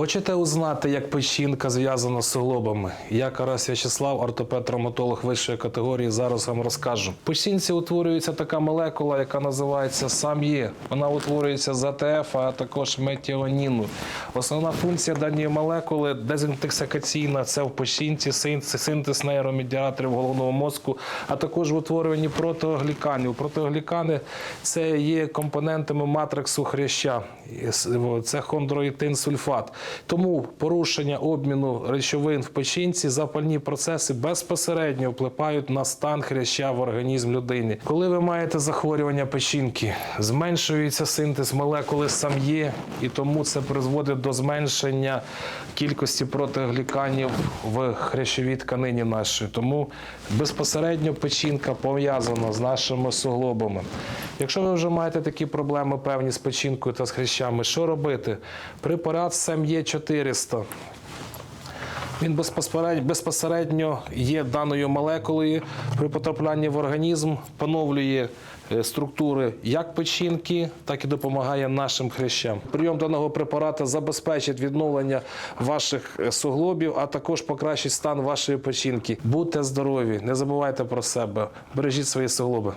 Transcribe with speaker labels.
Speaker 1: Хочете узнати, як печінка зв'язана з суглобами? Я Карась В'ячеслав, ортопед-травматолог вищої категорії. Зараз вам розкажу. В печінці утворюється така молекула, яка називається САМ'Є. Вона утворюється з АТФ, а також метіоніну. Основна функція даної молекули дезінтоксикаційна. Це в печінці синтез нейромедіаторів головного мозку, а також в утворюванні протеогліканів. Протеоглікани це є компонентами матриксу хряща. Це хондроїтин сульфат. Тому порушення обміну речовин в печінці, запальні процеси безпосередньо впливають на стан хряща в організм людини. Коли ви маєте захворювання печінки, зменшується синтез молекули сам'є, і тому це призводить до зменшення кількості протеогліканів в хрящовій тканині нашої. Тому безпосередньо печінка пов'язана з нашими суглобами. Якщо ви вже маєте такі проблеми певні з печінкою та з хрящами, що робити? Препарат СМЄ 400 він безпосередньо, є даною молекулою при потраплянні в організм, поновлює е, структури як печінки, так і допомагає нашим хрящам. Прийом даного препарата забезпечить відновлення ваших е, суглобів, а також покращить стан вашої печінки. Будьте здорові, не забувайте про себе, бережіть свої суглоби.